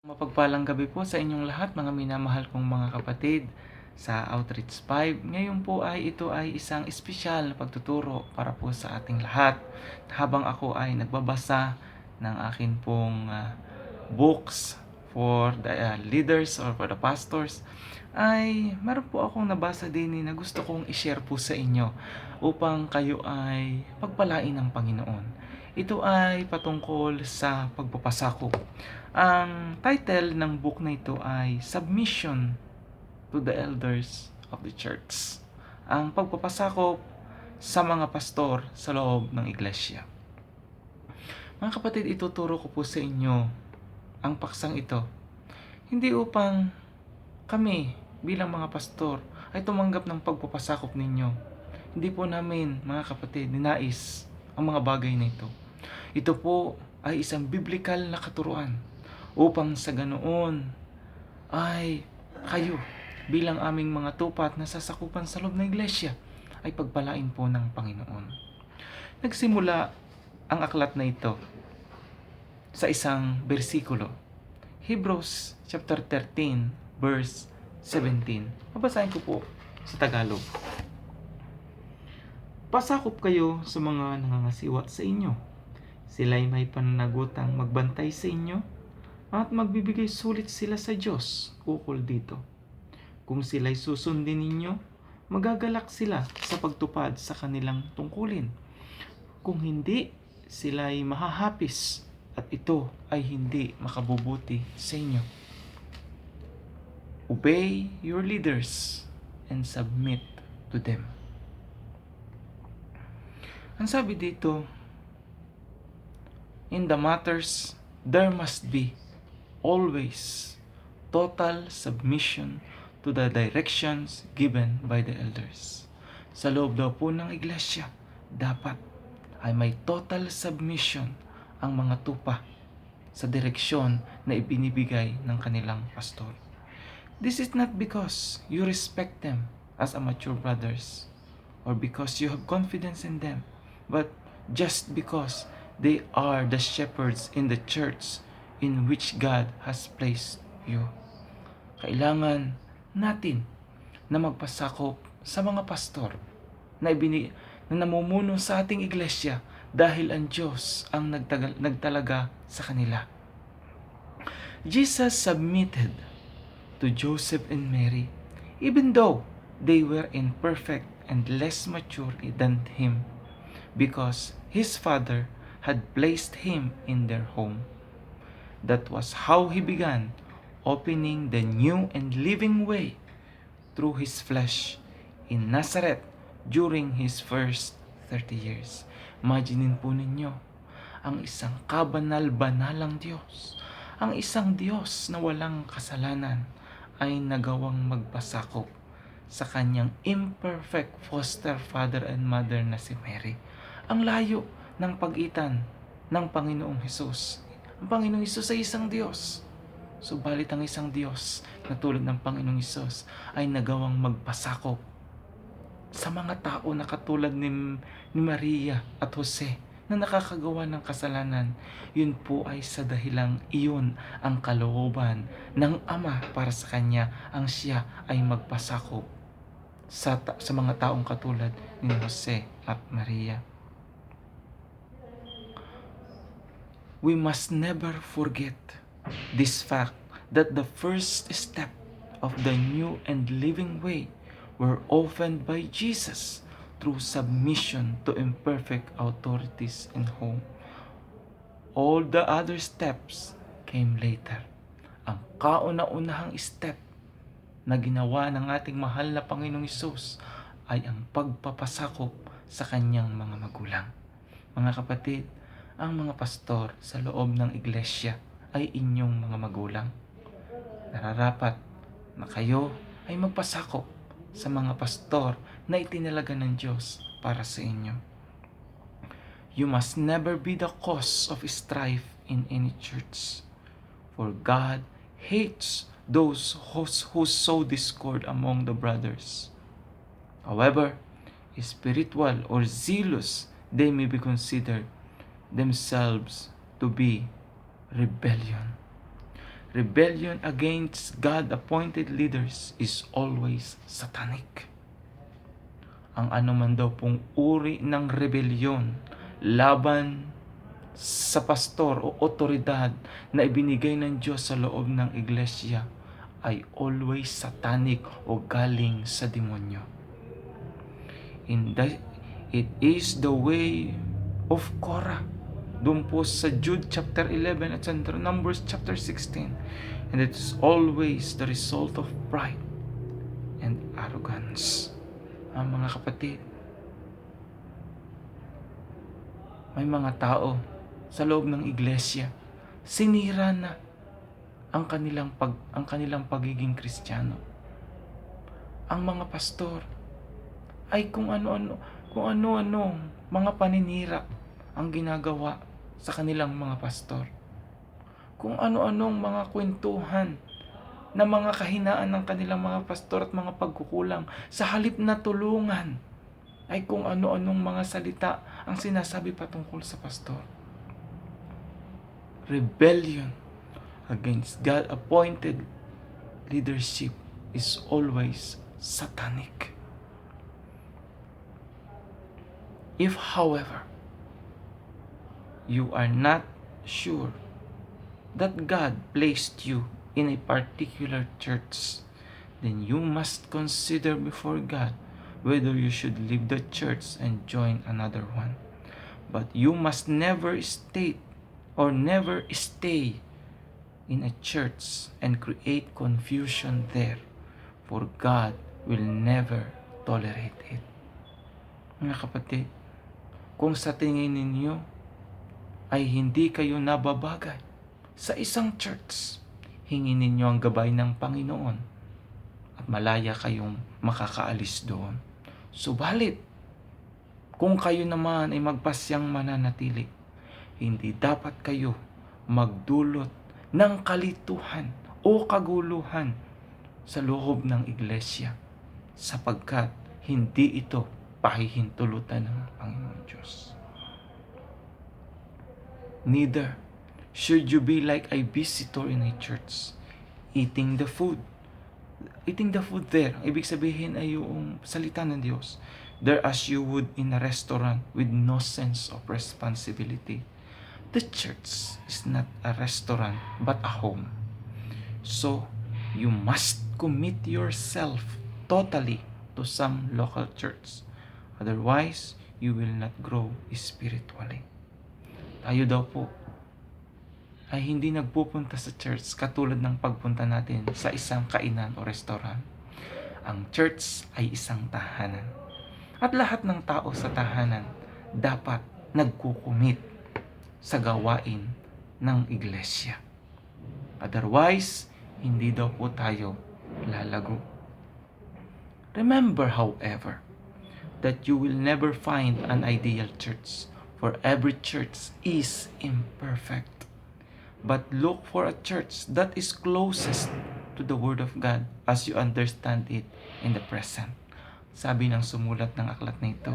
Mapagpalang gabi po sa inyong lahat mga minamahal kong mga kapatid sa Outreach 5. Ngayon po ay ito ay isang espesyal na pagtuturo para po sa ating lahat. Habang ako ay nagbabasa ng akin pong ah, books for the ah, leaders or for the pastors, ay meron po akong nabasa din na gusto kong i-share po sa inyo upang kayo ay pagpalain ng Panginoon. Ito ay patungkol sa pagpapasakop. Ang title ng book na ito ay Submission to the Elders of the Church. Ang pagpapasakop sa mga pastor sa loob ng iglesia. Mga kapatid, ituturo ko po sa inyo ang paksang ito. Hindi upang kami bilang mga pastor ay tumanggap ng pagpapasakop ninyo. Hindi po namin, mga kapatid, ninais ang mga bagay na ito. Ito po ay isang biblical na katuruan upang sa ganoon ay kayo bilang aming mga tupat na sasakupan sa loob ng iglesia ay pagpalain po ng Panginoon. Nagsimula ang aklat na ito sa isang bersikulo. Hebrews chapter 13 verse 17. Babasahin ko po sa Tagalog. Pasakop kayo sa mga nangangasiwa sa inyo. Sila'y may pananagutang magbantay sa inyo at magbibigay sulit sila sa Diyos ukol dito. Kung sila'y susundin ninyo, magagalak sila sa pagtupad sa kanilang tungkulin. Kung hindi, sila'y mahahapis at ito ay hindi makabubuti sa inyo. Obey your leaders and submit to them. Ang sabi dito, in the matters, there must be always total submission to the directions given by the elders. Sa loob daw po ng iglesia, dapat ay may total submission ang mga tupa sa direksyon na ibinibigay ng kanilang pastor. This is not because you respect them as a mature brothers or because you have confidence in them, but just because they are the shepherds in the church in which God has placed you. Kailangan natin na magpasakop sa mga pastor na, ibini, na namumuno sa ating iglesia dahil ang Diyos ang nagtagal, nagtalaga sa kanila. Jesus submitted to Joseph and Mary even though they were imperfect and less mature than him because his father had placed him in their home. That was how he began opening the new and living way through his flesh in Nazareth during his first 30 years. Imaginin po ninyo, ang isang kabanal-banalang Diyos, ang isang Diyos na walang kasalanan ay nagawang magpasakop sa kanyang imperfect foster father and mother na si Mary. Ang layo ng pagitan ng Panginoong Hesus. Ang Panginoong Hesus ay isang Diyos. Subalit ang isang Diyos na tulad ng Panginoong Hesus ay nagawang magpasakop sa mga tao na katulad ni, ni Maria at Jose na nakakagawa ng kasalanan, yun po ay sa dahilang iyon ang kalooban ng Ama para sa Kanya ang siya ay magpasakop sa, sa mga taong katulad ni Jose at Maria. We must never forget this fact that the first step of the new and living way were opened by Jesus through submission to imperfect authorities in home. All the other steps came later. Ang kauna-unahang step na ginawa ng ating mahal na Panginoong Isus ay ang pagpapasakop sa kanyang mga magulang. Mga kapatid, ang mga pastor sa loob ng iglesia ay inyong mga magulang. Nararapat na kayo ay magpasakop sa mga pastor na itinalaga ng Diyos para sa inyo. You must never be the cause of strife in any church. For God hates those who, who sow discord among the brothers. However, spiritual or zealous they may be considered themselves to be rebellion. rebellion against God-appointed leaders is always satanic. Ang anuman daw pong uri ng rebellion laban sa pastor o otoridad na ibinigay ng Diyos sa loob ng iglesia ay always satanic o galing sa demonyo. In the, it is the way of Korah doon po sa Jude chapter 11 at sa Numbers chapter 16. And it is always the result of pride and arrogance. Ang mga kapatid, may mga tao sa loob ng iglesia, sinira na ang kanilang pag ang kanilang pagiging Kristiyano. Ang mga pastor ay kung ano-ano kung ano-ano mga paninira ang ginagawa sa kanilang mga pastor. Kung ano-anong mga kwentuhan na mga kahinaan ng kanilang mga pastor at mga pagkukulang sa halip na tulungan ay kung ano-anong mga salita ang sinasabi patungkol sa pastor. Rebellion against God-appointed leadership is always satanic. If, however, you are not sure that God placed you in a particular church, then you must consider before God whether you should leave the church and join another one. But you must never state or never stay in a church and create confusion there, for God will never tolerate it. Mga kapatid, kung sa tingin ninyo ay hindi kayo nababagay sa isang church, hingin ninyo ang gabay ng Panginoon at malaya kayong makakaalis doon. Subalit, kung kayo naman ay magpasyang mananatili, hindi dapat kayo magdulot ng kalituhan o kaguluhan sa loob ng iglesia sapagkat hindi ito pahihintulutan ng Panginoon Diyos. Neither should you be like a visitor in a church, eating the food. Eating the food there, ibig sabihin ay yung salita ng Diyos. There as you would in a restaurant with no sense of responsibility. The church is not a restaurant but a home. So, you must commit yourself totally to some local church. Otherwise, you will not grow spiritually. Tayo daw po ay hindi nagpupunta sa church katulad ng pagpunta natin sa isang kainan o restaurant. Ang church ay isang tahanan. At lahat ng tao sa tahanan dapat nagkukumit sa gawain ng iglesia. Otherwise, hindi daw po tayo lalago. Remember, however, that you will never find an ideal church, for every church is imperfect but look for a church that is closest to the Word of God as you understand it in the present. Sabi ng sumulat ng aklat na ito,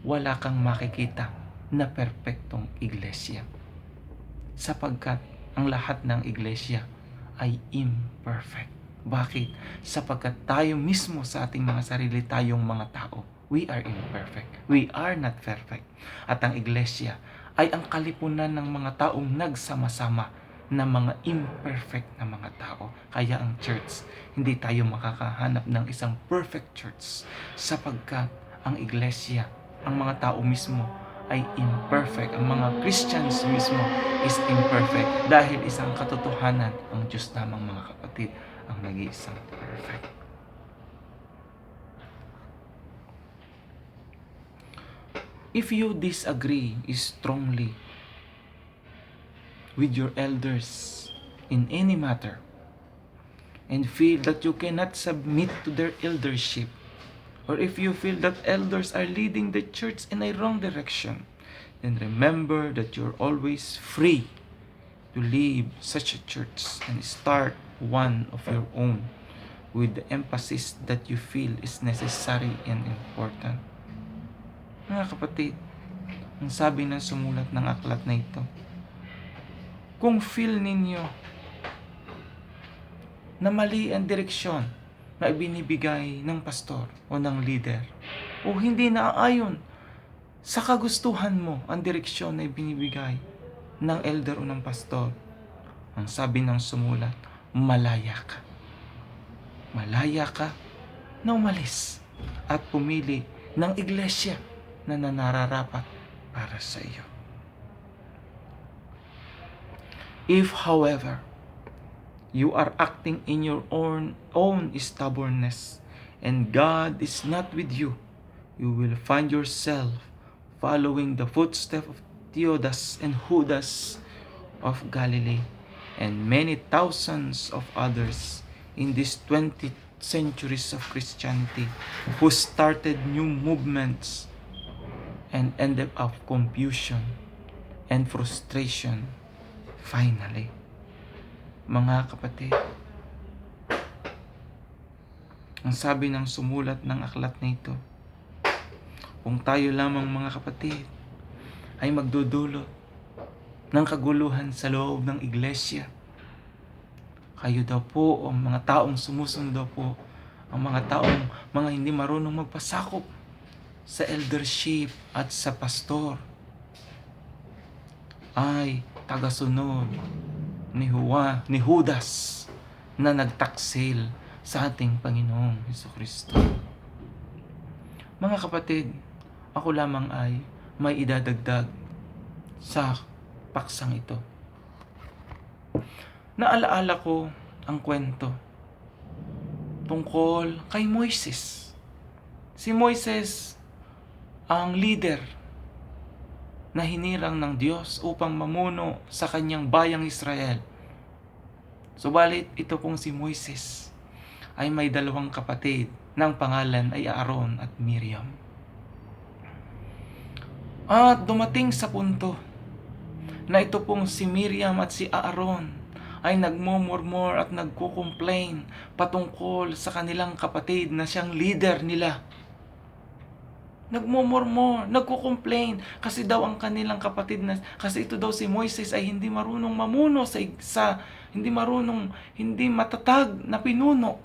wala kang makikita na perpektong iglesia. Sapagkat ang lahat ng iglesia ay imperfect. Bakit? Sapagkat tayo mismo sa ating mga sarili tayong mga tao, we are imperfect. We are not perfect. At ang iglesia ay ang kalipunan ng mga taong nagsama-sama na mga imperfect na mga tao. Kaya ang church, hindi tayo makakahanap ng isang perfect church sapagkat ang iglesia, ang mga tao mismo ay imperfect. Ang mga Christians mismo is imperfect dahil isang katotohanan ang Diyos namang mga kapatid ang nag-iisang perfect. If you disagree strongly with your elders in any matter and feel that you cannot submit to their eldership, or if you feel that elders are leading the church in a wrong direction, then remember that you're always free to leave such a church and start one of your own with the emphasis that you feel is necessary and important. Mga kapatid, ang sabi ng sumulat ng aklat na ito, kung feel ninyo na mali ang direksyon na ibinibigay ng pastor o ng leader o hindi naaayon sa kagustuhan mo ang direksyon na ibinibigay ng elder o ng pastor. Ang sabi ng sumulat, malaya ka. Malaya ka na umalis at pumili ng iglesia na nanararapat para sa iyo. If, however, you are acting in your own, own stubbornness and God is not with you, you will find yourself following the footsteps of Theodas and Judas of Galilee and many thousands of others in these 20 centuries of Christianity who started new movements and ended up confusion and frustration finally. Mga kapatid, ang sabi ng sumulat ng aklat na ito, kung tayo lamang mga kapatid ay magdudulot ng kaguluhan sa loob ng iglesia, kayo daw po o mga taong sumusundo po, ang mga taong mga hindi marunong magpasakop sa eldership at sa pastor ay tagasunod ni Juan, ni Judas na nagtaksil sa ating Panginoong Heso Kristo. Mga kapatid, ako lamang ay may idadagdag sa paksang ito. Naalaala ko ang kwento tungkol kay Moises. Si Moises ang leader na hinirang ng Diyos upang mamuno sa kanyang bayang Israel. Subalit ito pong si Moises ay may dalawang kapatid ng pangalan ay Aaron at Miriam. At dumating sa punto na ito pong si Miriam at si Aaron ay nagmumurmur at nagko-complain patungkol sa kanilang kapatid na siyang leader nila nagmumurmur, nagko-complain kasi daw ang kanilang kapatid na kasi ito daw si Moises ay hindi marunong mamuno sa, sa hindi marunong hindi matatag na pinuno.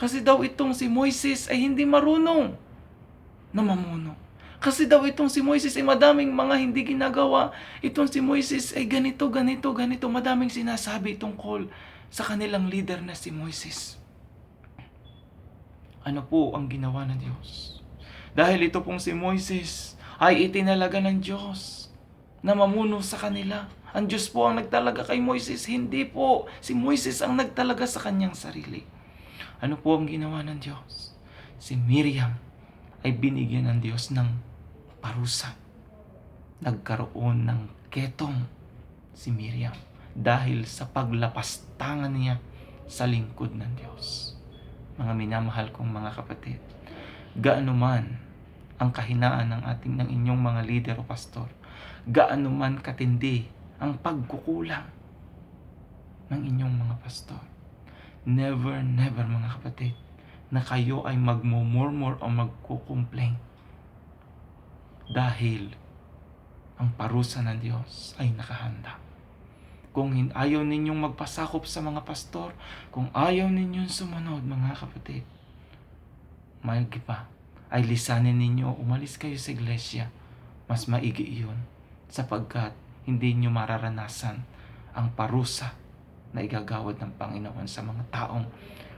Kasi daw itong si Moises ay hindi marunong na mamuno. Kasi daw itong si Moises ay madaming mga hindi ginagawa. Itong si Moises ay ganito, ganito, ganito. Madaming sinasabi tungkol sa kanilang leader na si Moises ano po ang ginawa ng Diyos. Dahil ito pong si Moises ay itinalaga ng Diyos na mamuno sa kanila. Ang Diyos po ang nagtalaga kay Moises, hindi po. Si Moises ang nagtalaga sa kanyang sarili. Ano po ang ginawa ng Diyos? Si Miriam ay binigyan ng Diyos ng parusa. Nagkaroon ng ketong si Miriam dahil sa paglapastangan niya sa lingkod ng Diyos mga minamahal kong mga kapatid, gaano man ang kahinaan ng ating ng inyong mga lider o pastor, gaano man katindi ang pagkukulang ng inyong mga pastor. Never, never mga kapatid, na kayo ay magmumurmur o magkukomplain. Dahil ang parusa ng Diyos ay nakahanda. Kung ayaw ninyong magpasakop sa mga pastor, kung ayaw ninyong sumunod mga kapatid, maigi pa ay lisanin ninyo umalis kayo sa iglesia. Mas maigi iyon sapagkat hindi nyo mararanasan ang parusa na igagawad ng Panginoon sa mga taong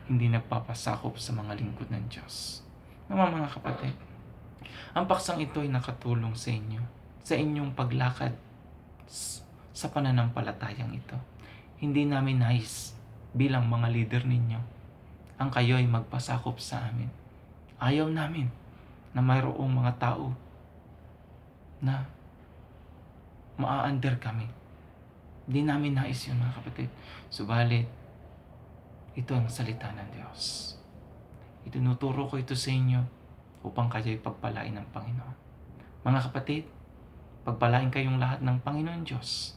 hindi nagpapasakop sa mga lingkod ng Diyos. Naman mga kapatid, ang paksang ito ay nakatulong sa inyo, sa inyong paglakad sa pananampalatayang ito. Hindi namin nais bilang mga leader ninyo ang kayo ay magpasakop sa amin. Ayaw namin na mayroong mga tao na maa-under kami. Hindi namin nais yun mga kapatid. Subalit, ito ang salita ng Diyos. Itinuturo ko ito sa inyo upang kayo'y pagpalain ng Panginoon. Mga kapatid, pagpalain kayong lahat ng Panginoon Diyos